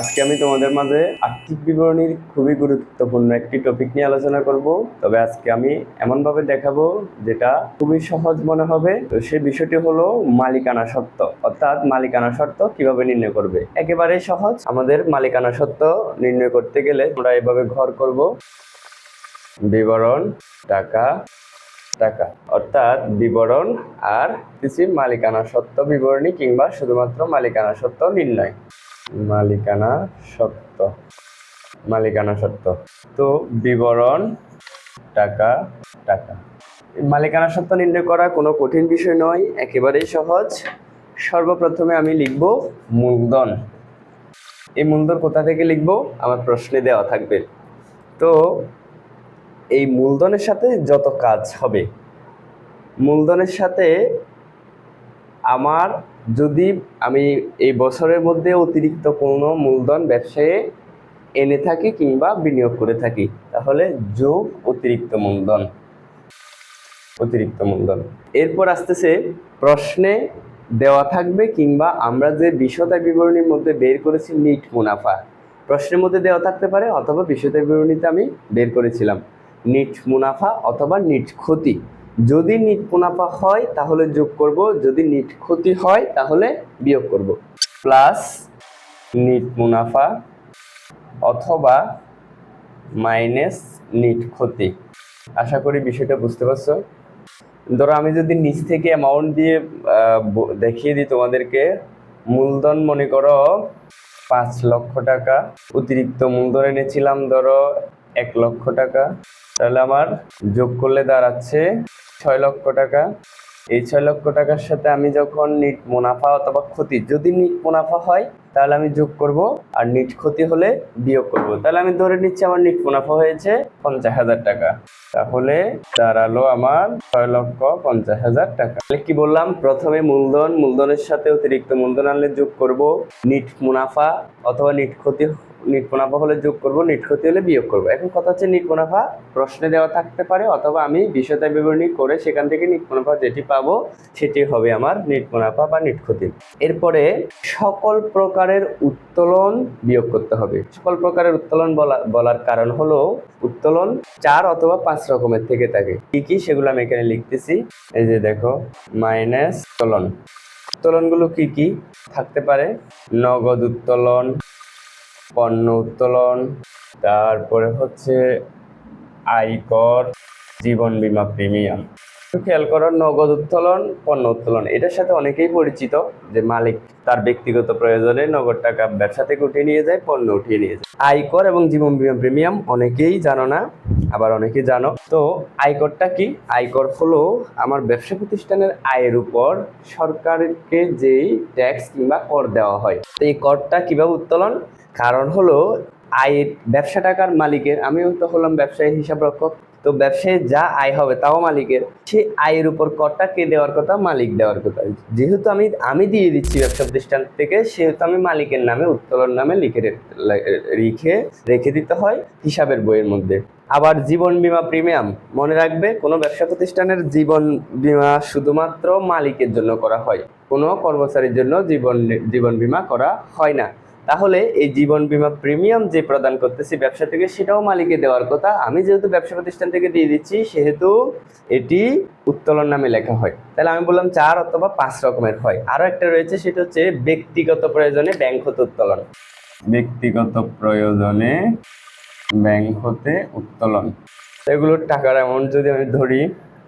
আজকে আমি তোমাদের মাঝে আর্থিক বিবরণীর খুবই গুরুত্বপূর্ণ একটি টপিক নিয়ে আলোচনা করব। তবে আজকে আমি এমনভাবে দেখাবো যেটা খুবই সহজ মনে হবে। তো সেই বিষয়টি হলো মালিকানা সত্ত্ব অর্থাৎ মালিকানা শর্ত কীভাবে নির্ণয় করবে? একেবারে সহজ। আমাদের মালিকানা সত্ত্ব নির্ণয় করতে গেলে আমরা এভাবে ঘর করব। বিবরণ, টাকা টাকা। অর্থাৎ বিবরণ আর কিছু মালিকানা সত্ত্ব বিবরণী কিংবা শুধুমাত্র মালিকানা সত্ত্ব নির্ণয়। মালিকানা সত্ত্ব মালিকানা সত্ত্ব তো বিবরণ, টাকা টাকা। মালিকানা সত্ত্ব নির্ণয় করা কোনো কঠিন বিষয় নয়, একেবারেই সহজ। সর্বপ্রথমে আমি লিখব মূলধন। এই মূলধন কোথা থেকে লিখব? আমার প্রশ্নে দেওয়া থাকবে। তো এই মূলধনের সাথে যত কাজ হবে, মূলধনের সাথে আমার যদি আমি এই বছরের মধ্যে অতিরিক্ত কোনো মূলধন ব্যবসায়ে এনে থাকি কিংবা বিনিয়োগ করে থাকি, তাহলে যোগ অতিরিক্ত মূলধন। অতিরিক্ত মূলধন। এরপর আসতেছে প্রশ্নে দেওয়া থাকবে কিংবা আমরা যে বিশদা বিবরণীর মধ্যে বের করেছি নিট মুনাফা। প্রশ্নের মধ্যে দেওয়া থাকতে পারে অথবা বিশদা বিবরণীতে আমি বের করেছিলাম। নিট মুনাফা অথবা নিট ক্ষতি। যদি নিট মুনাফা হয়, তাহলে যোগ করব। যদি নিট ক্ষতি হয়, তাহলে বিয়োগ করব। প্লাস নিট মুনাফা অথবা মাইনাস নিট ক্ষতি। আশা করি বিষয়টা বুঝতে পারছ? ধরো আমি যদি নিচ থেকে অ্যামাউন্ট দিয়ে দেখিয়ে দিই তোমাদেরকে, মূলধন মনে করো পাঁচ লক্ষ টাকা, অতিরিক্ত মূলধন এনেছিলাম ধরো এক লক্ষ টাকা, তাহলে আমার যোগ করলে দাঁড়াচ্ছে ছয় লক্ষ টাকা। এই ছয় লক্ষ টাকার সাথে আমি যখন নিট মুনাফা অথবা ক্ষতি, যদি নিট মুনাফা হয়, তাহলে আমি যোগ করব আর নিট ক্ষতি হলে বিয়োগ করব। তাহলে আমি ধরে নিচ্ছি আমার নিট মুনাফা হয়েছে পঞ্চাশ হাজার টাকা। তাহলে দাঁড়াল আমার ছয় লক্ষ পঞ্চাশ হাজার টাকা। তাহলে কি বললাম? প্রথমে মূলধন, মূলধনের সাথে অতিরিক্ত মূলধন আনলে যোগ করব। নিট মুনাফা অথবা নিট ক্ষতি নিট মুনাফা হলে যোগ করব, নিট ক্ষতি হলে বিয়োগ করব। এখন কথা হচ্ছে নিট মুনাফা প্রশ্নে দেওয়া থাকতে পারে, অথবা আমি বিষয়তা বিবরণী করে সেখান থেকে নিট মুনাফা যেটি পাবো সেটি হবে আমার নিট মুনাফা বা নিট ক্ষতি। এরপরে সকল প্রকারের উত্তোলন বিয়োগ করতে হবে। সকল প্রকারের উত্তোলন বলা, বলার কারণ হলো উত্তোলন চার অথবা পাঁচ রকমের থেকে থাকে। কি কি? সেগুলো আমি এখানে লিখতেছি। এই যে দেখো, মাইনাস উত্তোলন। উত্তোলনগুলো কি কি? থাকতে পারে। নগদ উত্তোলন পণ্য উত্তোলন, তারপরে হচ্ছে আয়কর জীবন বিমা প্রিমিয়াম। খেয়াল করার নগদ উত্তোলন, পণ্য উত্তোলন, এটার সাথে অনেকেই পরিচিত যে মালিক তার ব্যক্তিগত প্রয়োজনে নগদ টাকা ব্যবসা থেকে উঠিয়ে নিয়ে যায়, পণ্য উঠিয়ে নিয়ে যায়। আয়কর এবং জীবন বিমা প্রিমিয়াম অনেকেই জানো না আবার অনেকে জানো। তো আয়করটা কি? আয়কর হলো আমার ব্যবসা প্রতিষ্ঠানের আয়ের উপর সরকারকে যেই ট্যাক্স কিংবা কর দেওয়া হয়। তো এই করটা কীভাবে উত্তোলন? কারণ হলো আয়ের ব্যবসা টাকার মালিকের, আমিও তো হলাম ব্যবসায়ী হিসাব রক্ষক। তো ব্যবসায় যা আয় হবে তাও মালিকের, সেই আয়ের উপর করটা কে দেওয়ার কথা, মালিক দেওয়ার কথা। যেহেতু আমি আমি দিয়ে দিচ্ছি ব্যবসা প্রতিষ্ঠান থেকে, সেহেতু আমি মালিকের নামে, উত্তোলন নামে লিখে রেখে রেখে দিতে হয় হিসাবের বইয়ের মধ্যে। আবার জীবন বিমা প্রিমিয়াম, মনে রাখবে, কোনো ব্যবসা প্রতিষ্ঠানের জীবন বিমা শুধুমাত্র মালিকের জন্য করা হয়, কোনো কর্মচারীর জন্য জীবন জীবন বিমা করা হয় না। তাহলে এই জীবন বিমা প্রিমিয়াম যে প্রদান করতেছি ব্যবসা থেকে সেটাও মালিকে দেওয়ার কথা। আমি যেহেতু ব্যবসা প্রতিষ্ঠান থেকে দিয়ে দিচ্ছি সেহেতু এটি উত্তোলন নামে লেখা হয়। তাহলে আমি বললাম চার অথবা পাঁচ রকমের হয়। আরও একটা রয়েছে সেটা হচ্ছে ব্যক্তিগত প্রয়োজনে ব্যাংক হতে উত্তোলন। ব্যক্তিগত প্রয়োজনে ব্যাংক হতে উত্তোলন। এগুলোর টাকার অ্যামাউন্ট যদি আমি ধরি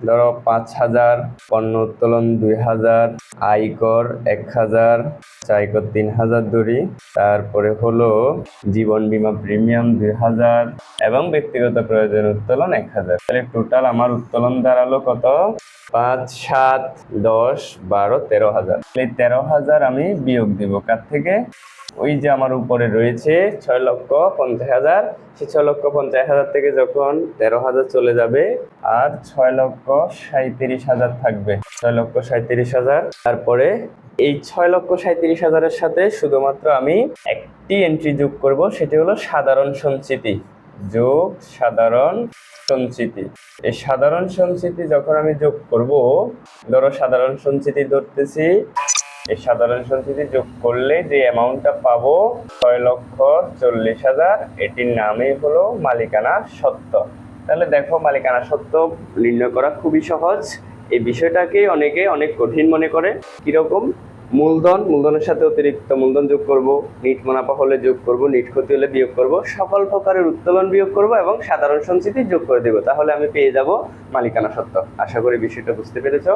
ধরো পাঁচ হাজার, পণ্য উত্তোলন দুই হাজার আয়কর এক হাজার আয়কর তিন হাজার ধরি তারপরে হলো জীবন বীমা প্রিমিয়াম দুই হাজার এবং ব্যক্তিগত প্রয়োজন উত্তোলন এক হাজার। তাহলে টোটাল আমার উত্তোলন দাঁড়াল কত? পাঁচ, সাত, দশ, বারো, তেরো হাজার। এই তেরো হাজার আমি বিয়োগ দিব কার থেকে? ওই যে আমার উপরে রয়েছে ছয় লক্ষ পঞ্চাশ হাজার। সে ছয় লক্ষ পঞ্চাশ হাজার থেকে যখন তেরো হাজার চলে যাবে, আর ছয় লক্ষ সাঁত্রিশ হাজার থাকবে। ছয় লক্ষ সাঁত্রিশ হাজার। তারপরে এই ছয় লক্ষ সাঁত্রিশ হাজারের সাথে শুধুমাত্র আমি একটি এন্ট্রি যোগ করব, সেটি হলো সাধারণ সঞ্চিতি। যোগ সাধারণ সঞ্চিতি। এই সাধারণ সঞ্চিতি যখন আমি যোগ করব, ধরো সাধারণ সঞ্চিতি ধরতেছি এই সাধারণ সঞ্চিতি যোগ করলে যে অ্যামাউন্টটা পাবো ছয় লক্ষ চল্লিশ হাজার, এটির নামই হলো মালিকানা সত্ত্ব তাহলে দেখো মালিকানা সত্ত্ব নির্ণয় করা খুবই সহজ। এই বিষয়টাকে অনেকে অনেক কঠিন মনে করে। কীরকম? মূলধন, মূলধনের সাথে অতিরিক্ত মূলধন যোগ করব, নিট মুনাফা হলে যোগ করব, নিট ক্ষতি হলে বিয়োগ করব, সকল প্রকারের উত্তোলন বিয়োগ করব এবং সাধারণ সঞ্চিতি যোগ করে দেব। তাহলে আমি পেয়ে যাব মালিকানা সত্ত্ব আশা করি বিষয়টা বুঝতে পেরেছ।